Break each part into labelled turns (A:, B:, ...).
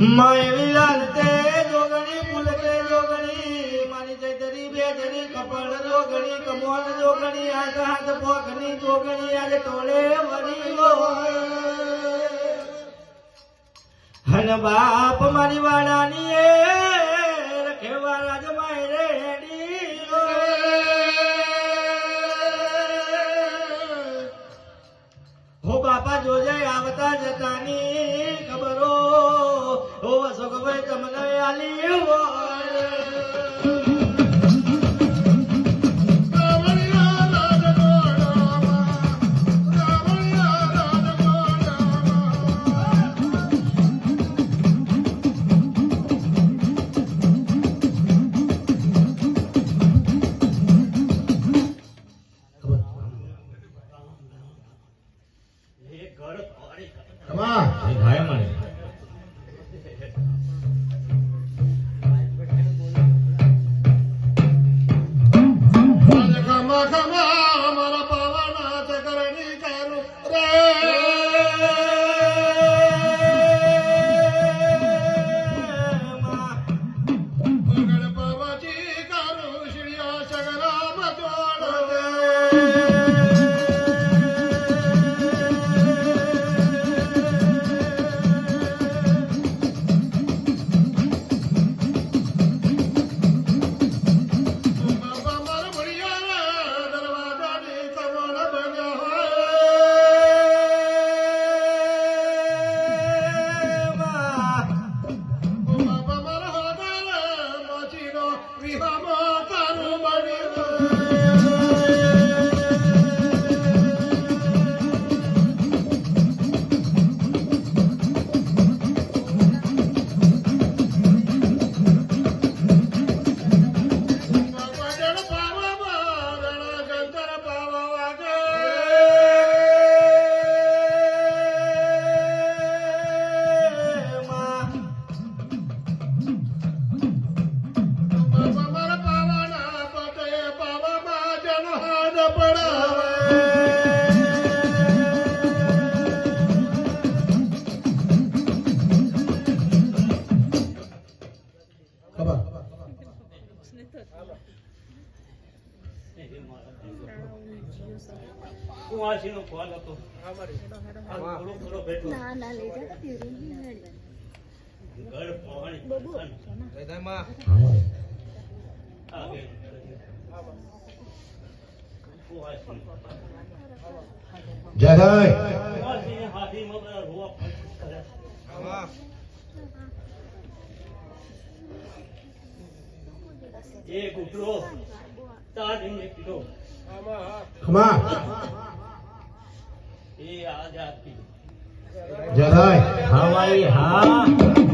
A: માયવી લાલતે જોગણી ફૂલતે જોગણી મારી ચૈતરી બેજરી કપડ જોગણી, કમોલ જોગણી, હાથ હાથ પોખની જોગણી, આજે ટોળે ગો હન બાપ મારી વાળાની એ રખેવા રાજ રેડી હો બાપા, જોજે આવતા જતાની ખબરો. હો વસોગભાઈ તમને આલી હોય.
B: Baba, come કુવાસીનો કોલ હતો આ થોડો થોડો બેઠો
C: ના ના લઈ જા પીરું નહીં નડે.
B: ઘર પહોંચી
C: બબુ
B: આગે કુવાસી
D: જય
B: કુવાસીને હાથીમાં બધા રોવા કરે એક ઉકળો ચાર ડીંગે કીધો
D: ખમા
B: આઝાદી
D: જય
A: હા.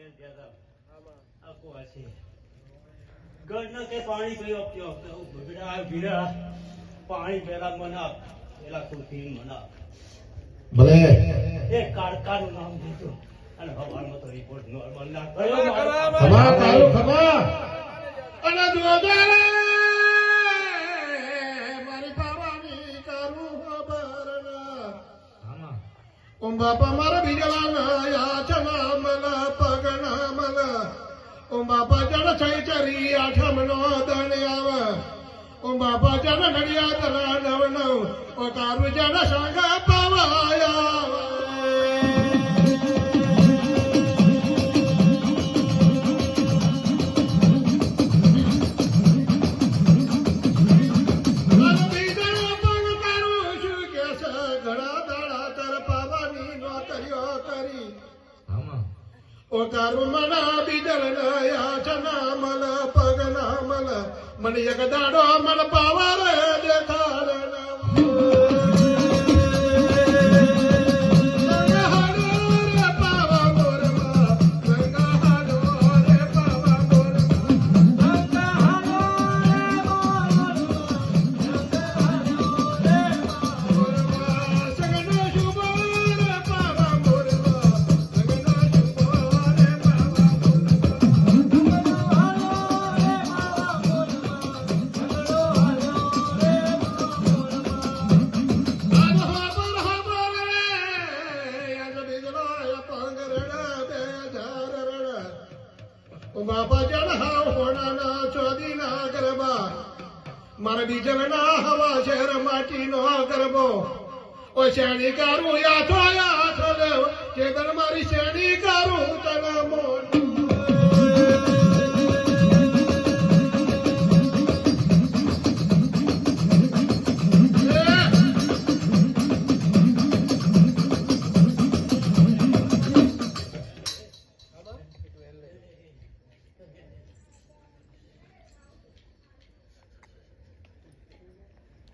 B: કુવાસીના ઘેર ગયા હતા. આ કુવાસી. ગઢનો કે પાણી પીવો પીવો તો ભીડા ભીડા પાણી પેલા મને આપ. પેલા ખુરશી મને આપ.
D: ભલે.
B: એ કાળકાનું નામ દીધું. અને હવારમાં તો રિપોર્ટ નોર્મલ ના થયો
D: ખમા કાળુ ખમા
E: અને દોદારે મારી પાવાની કરું ખબર ના. બાપા મારા બીજલા નયા ચના મલ પગના મલ ઓમ બાપા જણ છઈ ચરી આઠમ નો દણ આવ. ઓમ બાપા જણ નડિયા તરા નવ નવ ઓ તારું જણ સંગ પવાયા. ઓ તારું મના બીજલ નયા ચના મલ પગ બાપા જણ હોણા ના ચોદી ના ગરબા મારા બીજન ના હવા શહેર માટી નો ગરબો. ઓ શેણી કારું યા